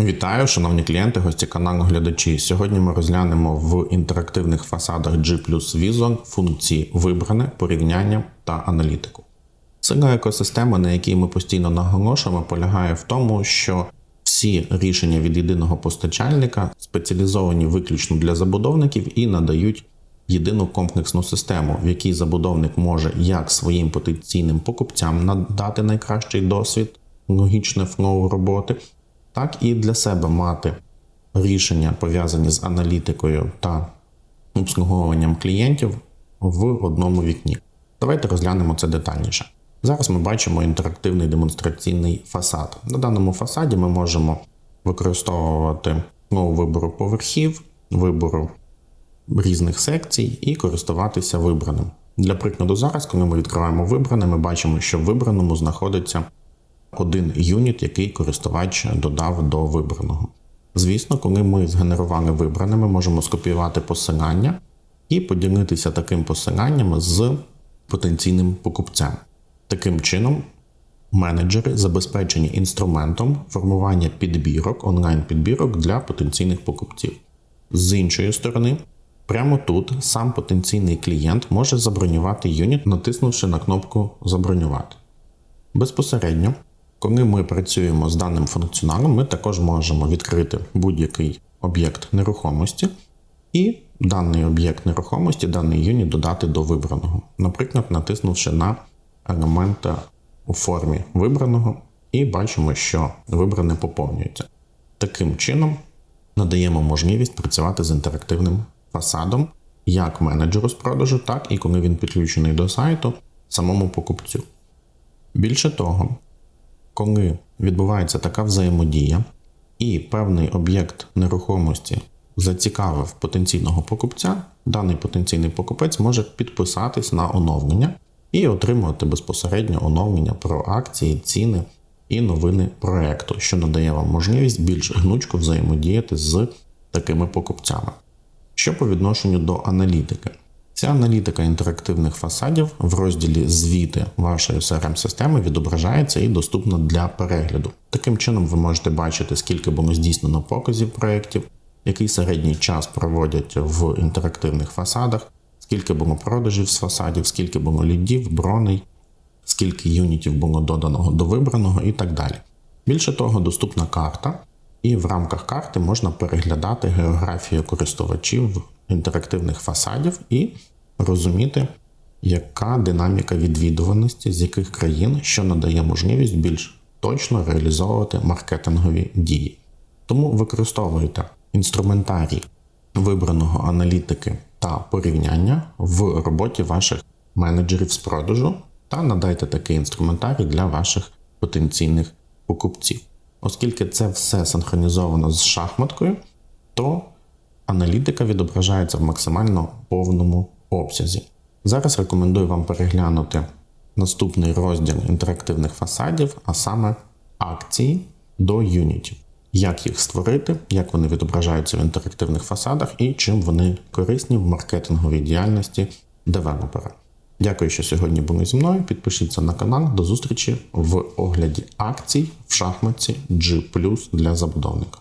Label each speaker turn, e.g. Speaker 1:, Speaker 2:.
Speaker 1: Вітаю, шановні клієнти, гості каналу глядачі. Сьогодні ми розглянемо в інтерактивних фасадах G Vision функції вибране, порівняння та аналітику. Сильна екосистема, на якій ми постійно наголошуємо, полягає в тому, що всі рішення від єдиного постачальника спеціалізовані виключно для забудовників і надають єдину комплексну систему, в якій забудовник може як своїм потенційним покупцям надати найкращий досвід, логічне флоу роботи, так і для себе мати рішення пов'язані з аналітикою та обслуговуванням клієнтів в одному вікні. Давайте розглянемо це детальніше. Зараз ми бачимо інтерактивний демонстраційний фасад. На даному фасаді ми можемо використовувати знову вибору поверхів, вибору різних секцій і користуватися вибраним. Для прикладу, зараз, коли ми відкриваємо вибране, ми бачимо, що в вибраному знаходиться один юніт, який користувач додав до вибраного. Звісно, коли ми згенерували вибране, ми можемо скопіювати посилання і поділитися таким посиланням з потенційним покупцем. Таким чином, менеджери забезпечені інструментом формування підбірок, онлайн-підбірок для потенційних покупців. З іншої сторони, прямо тут сам потенційний клієнт може забронювати юніт, натиснувши на кнопку Забронювати. Безпосередньо, коли ми працюємо з даним функціоналом, ми також можемо відкрити будь-який об'єкт нерухомості і даний об'єкт нерухомості, даний юніт додати до вибраного, наприклад, натиснувши на елемент у формі вибраного, і бачимо, що вибране поповнюється. Таким чином надаємо можливість працювати з інтерактивним фасадом як менеджеру з продажу, так і коли він підключений до сайту самому покупцю. Більше того, коли відбувається така взаємодія, і певний об'єкт нерухомості зацікавив потенційного покупця, даний потенційний покупець може підписатись на оновлення і отримувати безпосередньо оновлення про акції, ціни і новини проекту, що надає вам можливість більш гнучко взаємодіяти з такими покупцями. Що по відношенню до аналітики? Ця аналітика інтерактивних фасадів в розділі Звіти вашої crm системи відображається і доступна для перегляду. Таким чином, ви можете бачити, скільки було здійснено показів проєктів, який середній час проводять в інтерактивних фасадах, скільки було продажів з фасадів, скільки було лідів, броней, скільки юнітів було доданого до вибраного і так далі. Більше того, доступна карта, і в рамках карти можна переглядати географію користувачів інтерактивних фасадів і розуміти, яка динаміка відвідуваності з яких країн, що надає можливість більш точно реалізовувати маркетингові дії. Тому використовуйте інструментарій вибраного аналітики та порівняння в роботі ваших менеджерів з продажу та надайте такий інструментарій для ваших потенційних покупців. Оскільки це все синхронізовано з шахматкою, то аналітика відображається в максимально повному обсязі. Зараз рекомендую вам переглянути наступний розділ інтерактивних фасадів, а саме акції до юнітів. Як їх створити, як вони відображаються в інтерактивних фасадах і чим вони корисні в маркетинговій діяльності девелопера. Дякую, що сьогодні були зі мною. Підпишіться на канал. До зустрічі в огляді акцій в шахматці G для забудовника.